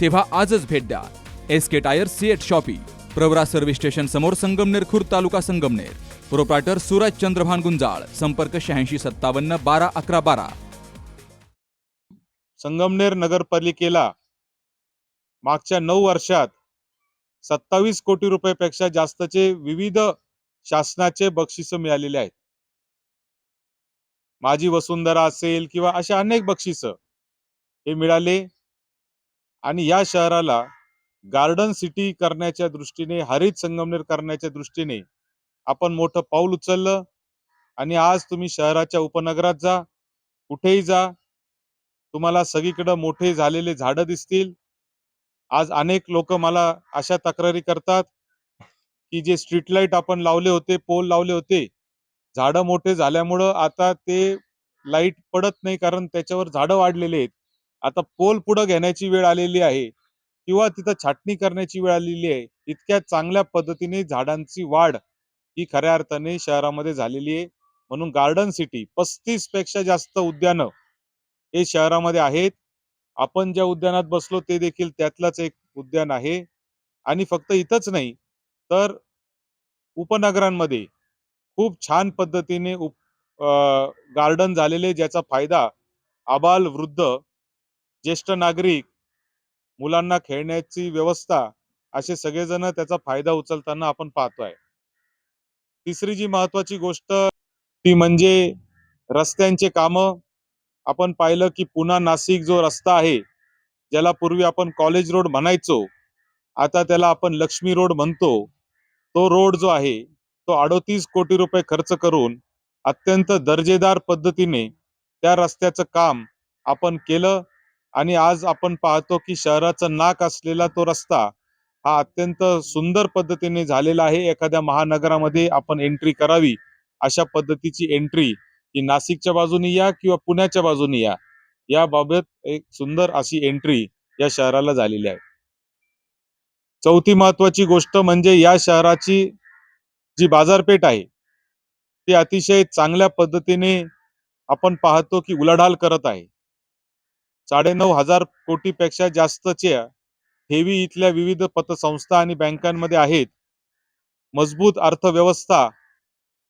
तेव्हा आजच भेट द्या. S K tyre CEAT shoppe Pravara service station समोर संगमनेर खुर्द तालुका संगमनेर. प्रोप्रायटर सूरज चंद्रभान गुंजाळ संपर्क शहाऐंशी सत्तावन्न बारा अकरा बारा. संगमनेर नगरपालिकेला मागच्या नऊ वर्षात सत्तावीस कोटी रुपयापेक्षा जास्तचे विविध शासनाचे बक्षिस मिळालेले आहेत. माझी वसुंधरा असेल किंवा अशा अनेक बक्षिस हे मिळाले. आणि या शहराला गार्डन सिटी करण्याच्या दृष्टीने हरित संगमनेर करण्याच्या दृष्टीने आपण मोठं पाऊल उचललं आणि आज तुम्ही शहराच्या उपनगरात जा कुठेही जा तुम्हाला सगळीकडे मोठे झालेले झाडं दिसतील. आज अनेक लोक मला अशा तक्रारी करतात की जे स्ट्रीट लाइट आपण लावले होते पोल लावले होते झाडं मोठे झाल्यामुळं आता ते लाइट पडत नाही कारण त्याच्यावर झाडं वाढलेले आहेत. आता पोल पुढं घेण्याची वेळ आलेली आहे किंवा तिथं छाटणी करण्याची वेळ आलेली आहे इतक्या चांगल्या पद्धतीने झाडांची वाढ ही खऱ्या अर्थाने शहरामध्ये झालेली आहे. म्हणून गार्डन सिटी पस्तीसपेक्षा जास्त उद्यानं हे शहरामध्ये आहेत. आपण ज्या उद्यानात बसलो ते देखील त्यातलंच एक उद्यान आहे. आणि फक्त इथंच नाही तर उपनगरांमध्ये खूप छान पद्धतीने उप गार्डन झालेले ज्याचा फायदा आबाल वृद्ध ज्येष्ठ नागरिक मुलांना खेळण्याची व्यवस्था असे सगळेजण त्याचा फायदा उचलताना आपण पाहतोय. तिसरी जी महत्वाची गोष्ट ती म्हणजे रस्त्यांचे काम. आपण पाहिलं की पुन्हा नाशिक जो रस्ता आहे ज्याला पूर्वी आपण कॉलेज रोड म्हणायचो आता त्याला आपण लक्ष्मी रोड म्हणतो. तो रोड जो आहे तो अडोतीस कोटी रुपये खर्च करून अत्यंत दर्जेदार पद्धतीने त्या रस्त्याचं काम आपण केलं. आणि आज आपण पाहतो की शहराचं नाक असलेला तो रस्ता हा अत्यंत सुंदर पद्धतीने झालेला आहे. एखाद्या महानगरामध्ये आपण एंट्री करावी अशा पद्धतीची एंट्री ही नाशिकच्या बाजूने या किंवा पुण्याच्या बाजूने या. याबाबत एक सुंदर अशी एंट्री या शहराला झालेली आहे. चौथी महत्वाची गोष्ट म्हणजे या शहराची जी बाजारपेठ आहे ती अतिशय चांगल्या पद्धतीने आपण पाहतो की उलाढाल करत आहे. साडेनऊ हजार कोटीपेक्षा जास्तच्या ठेवी इथल्या विविध पतसंस्था आणि बँकांमध्ये आहेत. मजबूत अर्थव्यवस्था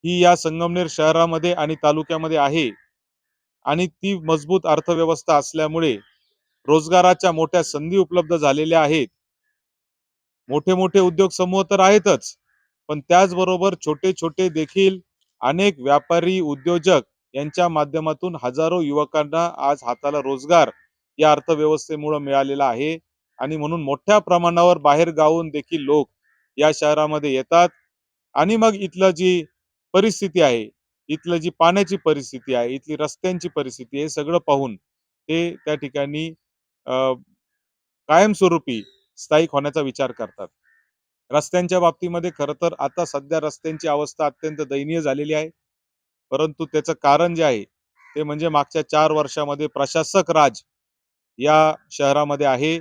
ही या संगमनेर शहरामध्ये आणि तालुक्यामध्ये आहे आणि ती मजबूत अर्थव्यवस्था असल्यामुळे रोजगाराच्या मोठ्या संधी उपलब्ध झालेल्या आहेत. मोठे मोठे उद्योग समूह तर आहेतच पण त्याचबरोबर छोटे छोटे देखील अनेक व्यापारी उद्योजक यांच्या माध्यमातून हजारो युवकांना आज हाताला रोजगार या अर्थव्यवस्थेमुळे मिळालेला आहे. आणि म्हणून मोठ्या प्रमाणावर बाहेर गावून देखील लोक या शहरामध्ये येतात. आणि मग इथलं जी परिस्थिती आहे इथलं जी पाण्याची परिस्थिती आहे इथली रस्त्यांची परिस्थिती हे सगळं पाहून ते त्या ठिकाणी अं, कायमस्वरूपी स्थायिक होण्याचा विचार करतात. रस्त्यांच्या बाबतीमध्ये खरं तर आता सध्या रस्त्यांची अवस्था अत्यंत दयनीय झालेली आहे. परंतु त्याचं कारण जे आहे ते म्हणजे मागच्या चार वर्षामध्ये प्रशासक राज या शहरामध्ये आहे.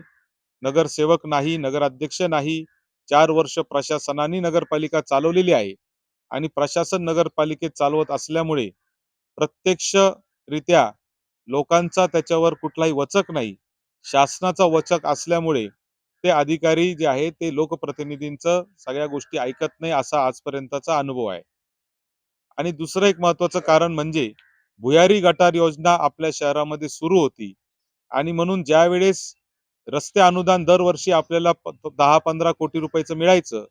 नगरसेवक नाही नगराध्यक्ष नाही. चार वर्ष प्रशासनाने नगरपालिका चालवलेली आहे. आणि प्रशासन नगरपालिकेत चालवत असल्यामुळे प्रत्यक्षरित्या लोकांचा त्याच्यावर कुठलाही वचक नाही. शासनाचा वचक असल्यामुळे ते अधिकारी जे आहे ते लोकप्रतिनिधींचं सगळ्या गोष्टी ऐकत नाही असा आजपर्यंतचा अनुभव आहे. आणि दुसरं एक महत्वाचं कारण म्हणजे भुयारी गटार योजना आपल्या शहरामध्ये सुरू होती. आणि म्हणून ज्या वेळेस रस्ते अनुदान दरवर्षी आपल्याला दहा पंधरा कोटी रुपयाचं मिळायचं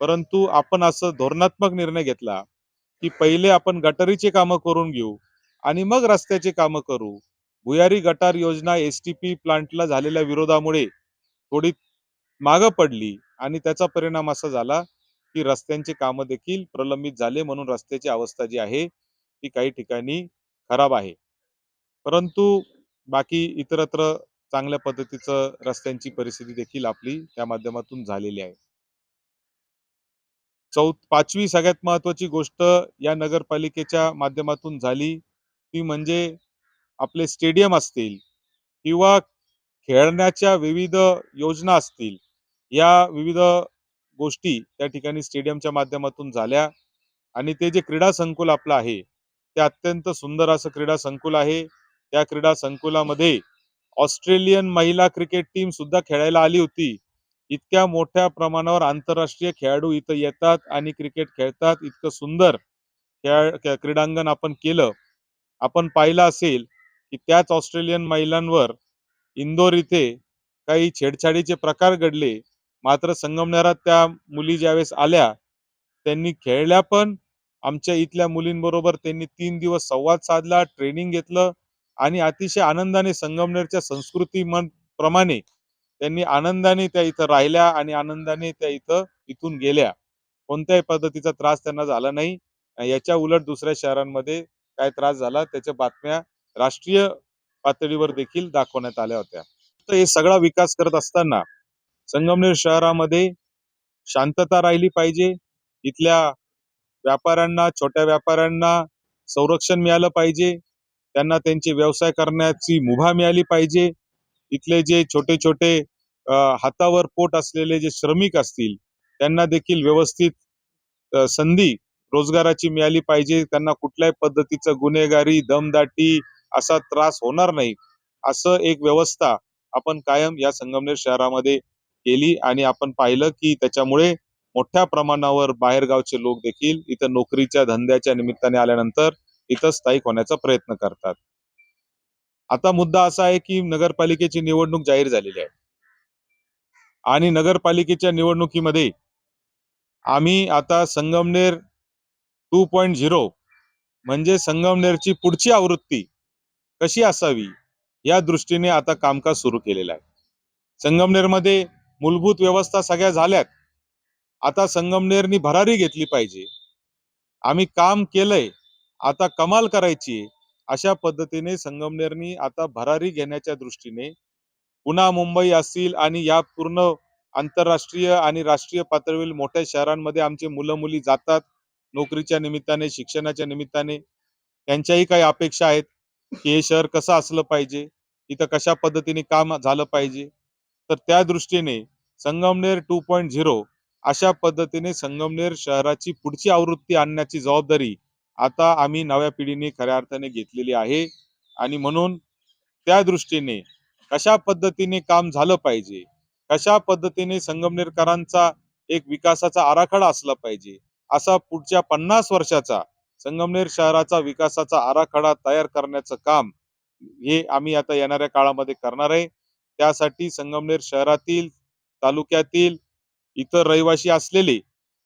परंतु आपण असं धोरणात्मक निर्णय घेतला की पहिले आपण गटारीचे कामं करून घेऊ आणि मग रस्त्याचे कामं करू. भुयारी गटार योजना एस टी पी प्लांटला झालेल्या विरोधामुळे थोडी मागं पडली आणि त्याचा परिणाम असा झाला की रस्त्यांचे कामं देखील प्रलंबित झाले म्हणून रस्त्याची अवस्था जी आहे ती काही ठिकाणी खराब आहे. परंतु बाकी इतरत्र चांगल्या पद्धतीचं रस्त्यांची परिस्थिती देखील आपली त्या माध्यमातून झालेली आहे. चौ पाचवी सगळ्यात महत्वाची गोष्ट या नगरपालिकेच्या माध्यमातून झाली ती म्हणजे आपले स्टेडियम असतील किंवा खेळण्याच्या विविध योजना असतील या विविध गोष्टी त्या ठिकाणी स्टेडियमच्या माध्यमातून झाल्या आणि ते जे क्रीडा संकुल आपलं आहे ते अत्यंत सुंदर असं क्रीडा संकुल आहे. त्या क्रीडा संकुलामध्ये ऑस्ट्रेलियन महिला क्रिकेट टीम सुद्धा खेळायला आली होती. इतक्या मोठ्या प्रमाणावर आंतरराष्ट्रीय खेळाडू इथं येतात आणि क्रिकेट खेळतात. इतकं सुंदर खेळ क्रीडांगण आपण केलं. आपण पाहिलं असेल की त्याच ऑस्ट्रेलियन महिलांवर इंदोर इथे काही छेडछाडीचे प्रकार घडले. मात्र संगमनेरात त्या मुली ज्यावेळेस आल्या त्यांनी खेळल्या पण. आमच्या इथल्या मुलींबरोबर त्यांनी तीन दिवस संवाद साधला ट्रेनिंग घेतलं. आणि अतिशय आनंदाने संगमनेरच्या संस्कृती मन प्रमाणे त्यांनी आनंदाने त्या इथं राहिल्या आणि आनंदाने त्या इथं इथून गेल्या. कोणत्याही पद्धतीचा त्रास त्यांना झाला नाही. याच्या उलट दुसऱ्या शहरांमध्ये काय त्रास झाला त्याच्या बातम्या राष्ट्रीय पातळीवर देखील दाखवण्यात आल्या होत्या. तर हे सगळा विकास करत असताना संगमनेर शहरामध्ये शांतता राहिली पाहिजे. इथल्या व्यापाऱ्यांना छोट्या व्यापाऱ्यांना संरक्षण मिळालं पाहिजे. त्यांना त्यांचे व्यवसाय करण्याची मुभा मिळाली पाहिजे. इथले जे छोटे छोटे हातावर पोट असलेले जे श्रमिक असतील त्यांना देखील व्यवस्थित संधी रोजगाराची मिळाली पाहिजे. त्यांना कुठल्याही पद्धतीचं गुन्हेगारी दमदाटी असा त्रास होणार नाही. असं एक व्यवस्था आपण कायम या संगमनेर शहरामध्ये केली आणि आपण पाहिलं की त्याच्यामुळे मोठ्या प्रमाणावर बाहेरगावचे लोक देखील इथं नोकरीच्या धंद्याच्या निमित्ताने आल्यानंतर इथं स्थायिक होण्याचा प्रयत्न करतात. आता मुद्दा असा आहे की नगरपालिकेची निवडणूक जाहीर झालेली आहे. आणि नगरपालिकेच्या निवडणुकीमध्ये आम्ही आता संगमनेर टू पॉइंट झिरो म्हणजे संगमनेरची पुढची आवृत्ती कशी असावी या दृष्टीने आता कामकाज सुरू केलेलं आहे. संगमनेरमध्ये मूलभूत व्यवस्था सगळ्या झाल्यात. आता संगमनेरनी भरारी घेतली पाहिजे. आम्ही काम केलंय. आता कमाल करायची अशा पद्धतीने संगमनेरनी आता भरारी घेण्याच्या दृष्टीने पुन्हा मुंबई असतील आणि या पूर्ण आंतरराष्ट्रीय आणि राष्ट्रीय पातळीवरील मोठ्या शहरांमध्ये आमचे मुलं मुली जातात नोकरीच्या निमित्ताने शिक्षणाच्या निमित्ताने. त्यांच्याही काही अपेक्षा आहेत की हे शहर कसं असलं पाहिजे इथं कशा पद्धतीने काम झालं पाहिजे. तर त्या दृष्टीने संगमनेर टू पॉईंट झिरो अशा पद्धतीने संगमनेर शहराची पुढची आवृत्ती आणण्याची जबाबदारी आता आम्ही नव्या पिढीने खऱ्या अर्थाने घेतलेली आहे. आणि म्हणून त्या दृष्टीने कशा पद्धतीने काम झालं पाहिजे? कशा पद्धतीने संगमनेरकरांचा एक विकासाचा आराखडा असला पाहिजे? असा पुढच्या पन्नास वर्षाचा संगमनेर शहराचा विकासाचा आराखडा तयार करण्याचं काम हे आम्ही आता येणाऱ्या काळामध्ये करणार आहे. त्यासाठी संगमनेर शहरातील तालुक्यातील इतर रहिवासी असलेले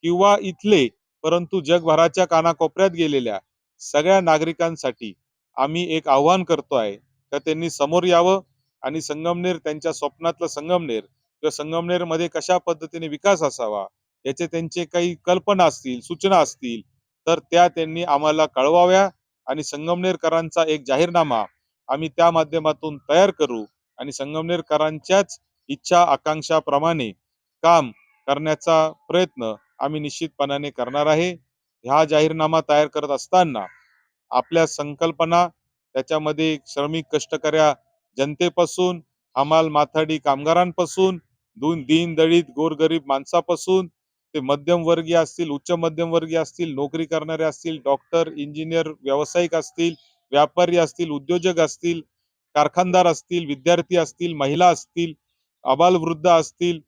किंवा इथले परंतु जगभराच्या कानाकोपऱ्यात गेलेल्या सगळ्या नागरिकांसाठी आम्ही एक आव्हान करतो आहे. का त्यांनी समोर यावं आणि संगमनेर त्यांच्या स्वप्नातलं संगमनेर किंवा संगमनेरमध्ये कशा पद्धतीने विकास असावा याचे त्यांचे काही कल्पना असतील सूचना असतील तर त्या त्यांनी आम्हाला कळवाव्या आणि संगमनेरकरांचा एक जाहीरनामा आम्ही त्या माध्यमातून तयार करू आणि संगमनेरकरांच्याच इच्छा आकांक्षाप्रमाणे काम करण्याचा प्रयत्न आम्ही निश्चितपणाने करणार आहे. हा जाहीरनामा तयार करत असताना आपल्या संकल्पना त्याच्यामध्ये श्रमिक कष्टकऱ्या जनतेपासून हमाल माथाडी कामगारांपासून दोन दीन दलित गोरगरीब माणसापासून ते मध्यमवर्गीय असतील उच्च मध्यमवर्गीय असतील नोकरी करणारे असतील डॉक्टर इंजिनियर व्यावसायिक असतील व्यापारी असतील उद्योजक असतील कारखानदार असतील विद्यार्थी असतील महिला असतील अबालवृद्ध असतील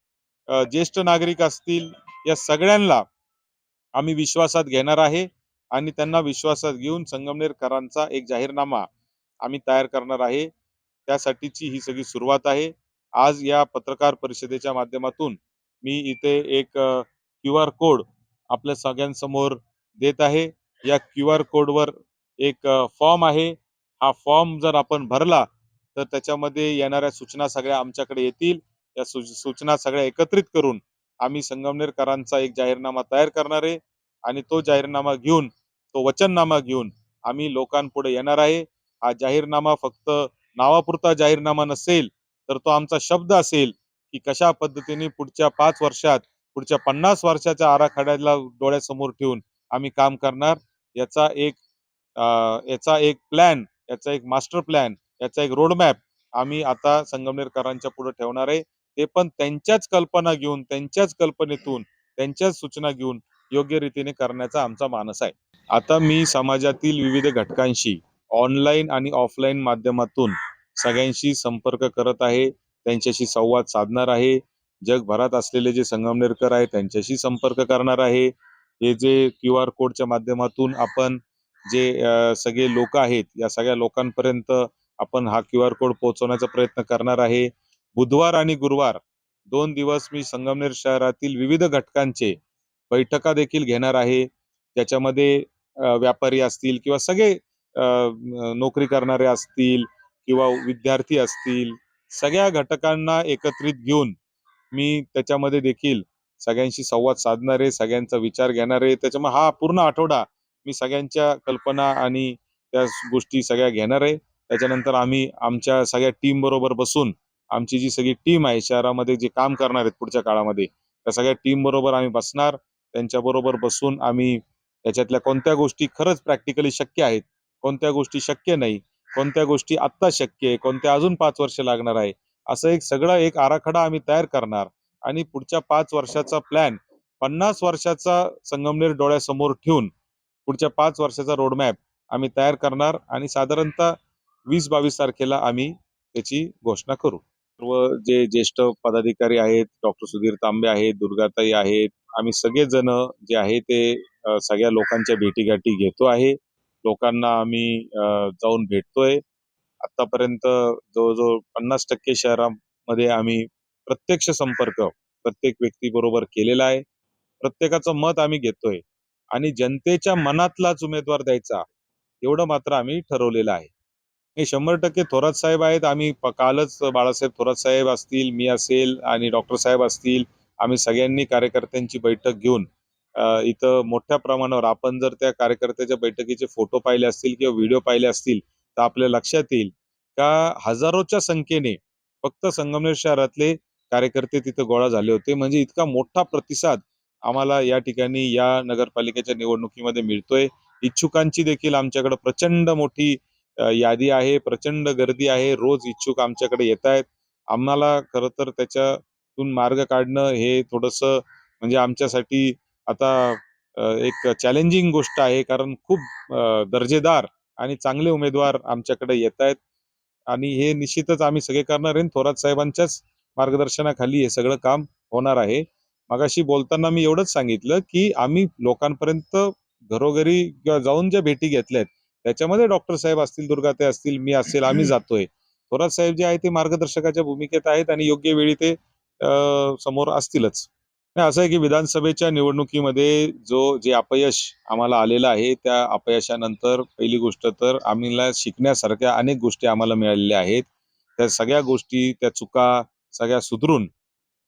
ज्येष्ठ नागरिक असतील या सगळ्यांना आम्ही विश्वासात घेणार आहे आणि त्यांना विश्वासात घेऊन संगमनेरकरांचा एक जाहीरनामा आम्ही तयार करणार आहे. त्यासाठीची ही सगळी सुरुवात आहे. आज या पत्रकार परिषदेच्या माध्यमातून मी इथे एक क्यू आर कोड आपल्या सगळ्यांसमोर देत आहे. या क्यू आर कोडवर एक फॉर्म आहे. हा फॉर्म जर आपण भरला तर त्याच्यामध्ये येणाऱ्या सूचना सगळ्या आमच्याकडे येतील. या सू- सूचना सगळ्या एकत्रित करून आम्ही संगमनेरकरांचा एक जाहीरनामा तयार करणार आहे आणि तो जाहीरनामा घेऊन तो वचननामा घेऊन आम्ही लोकांपुढे येणार आहे. हा जाहीरनामा फक्त नावापुरता जाहीरनामा नसेल तर तो आमचा शब्द असेल की कशा पद्धतीने पुढच्या पाच वर्षात पुढच्या पन्नास वर्षाच्या आराखड्याला डोळ्यासमोर ठेवून आम्ही काम करणार. याचा एक याचा एक प्लॅन याचा एक मास्टर प्लॅन याचा एक रोडमॅप आम्ही आता संगमनेरकरांच्या पुढे ठेवणार आहे. ते पण त्यांच्याच कल्पना घेऊन त्यांच्याच कल्पनेतून त्यांच्याच सूचना घेऊन योग्य रीतीने करण्याचा आमचा मानस आहे. आता मी समाजातील विविध घटकांशी ऑनलाईन आणि ऑफलाईन माध्यमातून सगळ्यांशी संपर्क करत आहे. त्यांच्याशी संवाद साधणार आहे. जगभरात असलेले जे संगमनेरकर आहेत त्यांच्याशी संपर्क करणार आहे. हे जे क्यू आर कोडच्या माध्यमातून आपण जे सगळे लोक आहेत या सगळ्या लोकांपर्यंत आपण हा क्यू आर कोड पोहोचवण्याचा प्रयत्न करणार आहे. बुधवार आणि गुरुवार दोन दिवस मी संगमनेर शहरातील विविध घटकांचे बैठका देखील घेणार आहे. त्याच्यामध्ये व्यापारी असतील किंवा सगळे नोकरी करणारे असतील किंवा विद्यार्थी असतील सगळ्या घटकांना एकत्रित घेऊन मी त्याच्यामध्ये देखील सगळ्यांशी संवाद साधणार आहे सगळ्यांचा विचार घेणार आहे. त्याच्यामुळे हा पूर्ण आठवडा मी सगळ्यांच्या कल्पना आणि त्या गोष्टी सगळ्या घेणार आहे. त्याच्यानंतर आम्ही आमच्या सगळ्या टीम बरोबर बसून आमची जी सगळी टीम आहे शहरामध्ये जे काम करणार आहेत पुढच्या काळामध्ये त्या सगळ्या टीम बरोबर आम्ही बसणार. त्यांच्या बरोबर बसून आम्ही त्याच्यातल्या कोणत्या गोष्टी खरंच प्रॅक्टिकली शक्य आहेत कोणत्या गोष्टी शक्य नाही कोणत्या गोष्टी आत्ता शक्य आहे कोणत्या अजून पाच वर्ष लागणार आहे असं एक सगळं एक आराखडा आम्ही तयार करणार. आणि पुढच्या पाच वर्षाचा प्लॅन पन्नास वर्षाचा संगमनेर डोळ्यासमोर ठेवून पुढच्या पाच वर्षाचा रोडमॅप आम्ही तयार करणार आणि साधारणतः वीस बावीस तारखेला आम्ही त्याची घोषणा करू. सर्व जे ज्येष्ठ पदाधिकारी आहेत डॉक्टर सुधीर तांबे आहेत दुर्गाताई आहेत आम्ही सगळेजण जे आहे ते सगळ्या लोकांच्या भेटीगाठी घेतो आहे. लोकांना आम्ही अ, जाऊन भेटतोय. आतापर्यंत जवळजवळ पन्नास टक्के शहरामध्ये आम्ही प्रत्यक्ष संपर्क प्रत्येक व्यक्तीबरोबर केलेला आहे. प्रत्येकाचं मत आम्ही घेतोय. आणि जनतेच्या मनातलाच उमेदवार द्यायचा एवढं मात्र आम्ही ठरवलेलं आहे. हे शंभर टक्के थोरात साहेब आहेत. आम्ही कालच बाळासाहेब थोरात साहेब असतील मी असेल आणि डॉक्टर साहेब असतील आम्ही सगळ्यांनी कार्यकर्त्यांची बैठक घेऊन इथं मोठ्या प्रमाणावर आपण जर त्या कार्यकर्त्याच्या बैठकीचे फोटो पाहिले असतील किंवा व्हिडिओ पाहिले असतील तर आपल्या लक्षात येईल का हजारोच्या संख्येने फक्त संगमनेर शहरातले कार्यकर्ते तिथं गोळा झाले होते. म्हणजे इतका मोठा प्रतिसाद आम्हाला या ठिकाणी या नगरपालिकेच्या निवडणुकीमध्ये मिळतोय. इच्छुकांची देखील आमच्याकडे प्रचंड मोठी यादी आहे प्रचंड गर्दी आहे रोज इच्छुक आमच्याकडे येत आहेत आम्हाला खरं तर त्याच्यातून मार्ग काढणं हे थोडस म्हणजे आमच्यासाठी आता एक चॅलेंजिंग गोष्ट आहे कारण खूप दर्जेदार आणि चांगले उमेदवार आमच्याकडे येत आहेत आणि हे निश्चितच आम्ही सगळे करणार आहे थोरात साहेबांच्याच मार्गदर्शनाखाली हे सगळं काम होणार आहे. मगाशी बोलताना मी एवढंच सांगितलं की आम्ही लोकांपर्यंत घरोघरी किंवा जाऊन ज्या भेटी घेतल्यात त्याच्यामध्ये डॉक्टर साहेब असतील दुर्गाते असतील मी असेल आम्ही जातोय. थोरात साहेब जे आहे ते मार्गदर्शकाच्या भूमिकेत आहेत आणि योग्य वेळी ते समोर असतीलच. असं आहे की विधानसभेच्या निवडणुकीमध्ये जो जे अपयश आम्हाला आलेलं आहे त्या अपयशानंतर पहिली गोष्ट तर आम्हाला शिकण्यासारख्या अनेक गोष्टी आम्हाला मिळालेल्या आहेत. त्या सगळ्या गोष्टी त्या चुका सगळ्या सुधरून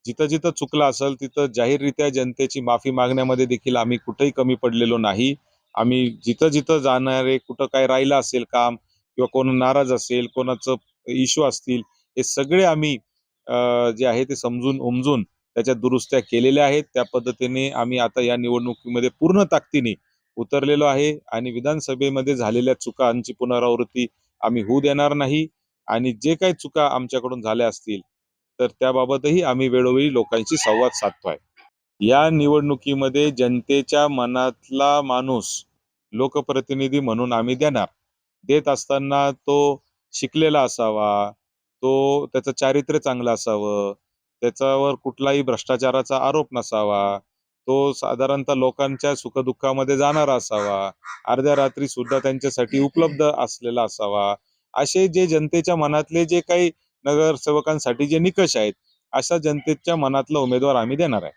जिथं जिथं चुकलं असेल तिथं जाहीररित्या जनतेची माफी मागण्यामध्ये देखील आम्ही कुठेही कमी पडलेलो नाही. आम्ही जिथं जिथं जाणारे कुठं काय राहिलं असेल काम किंवा कोण नाराज असेल कोणाचं इश्यू असतील हे सगळे आम्ही जे आहे ते समजून उमजून त्याच्या दुरुस्त्या केलेल्या आहेत. त्या पद्धतीने आम्ही आता या निवडणुकीमध्ये पूर्ण ताकदीने उतरलेलो आहे आणि विधानसभेमध्ये झालेल्या चुकांची पुनरावृत्ती आम्ही होऊ देणार नाही आणि जे काही चुका आमच्याकडून झाल्या असतील तर त्याबाबतही आम्ही वेळोवेळी लोकांशी संवाद साधतोय. या निवडणुकीमध्ये जनतेच्या मनातला माणूस लोकप्रतिनिधी म्हणून आम्ही देणार. देत असताना तो शिकलेला असावा तो त्याचं चारित्र्य चांगलं असावं त्याच्यावर कुठलाही भ्रष्टाचाराचा आरोप नसावा तो साधारणतः लोकांच्या सुखदुःखामध्ये जाणारा असावा अर्ध्या रात्री सुद्धा त्यांच्यासाठी उपलब्ध असलेला असावा असे जे जनतेच्या मनातले जे काही नगरसेवकांसाठी जे निकष आहेत अशा जनतेच्या मनातला उमेदवार आम्ही देणार आहे.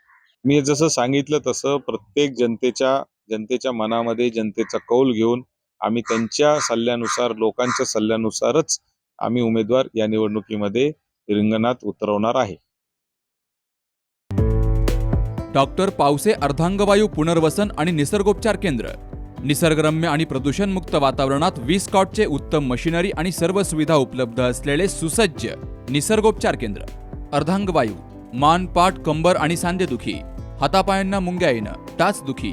मी जसं सांगितलं तसं प्रत्येक जनतेच्या जनतेच्या मनामध्ये जनतेचा कौल घेऊन आम्ही त्यांच्या सल्ल्यानुसार लोकांच्या सल्ल्यानुसारच आम्ही उमेदवार या निवडणुकीमध्ये रिंगणात उतरवणार आहे. डॉक्टर पावसे अर्धांगवायू पुनर्वसन आणि निसर्गोपचार केंद्र. निसर्गरम्य आणि प्रदूषणमुक्त वातावरणात वीस कॉटचे उत्तम मशिनरी आणि सर्व सुविधा उपलब्ध असलेले सुसज्ज निसर्गोपचार केंद्र. अर्धांगवायू मान पाठ कंबर आणि सांधेदुखी हातापायांना मुंग्या येणं टाचदुखी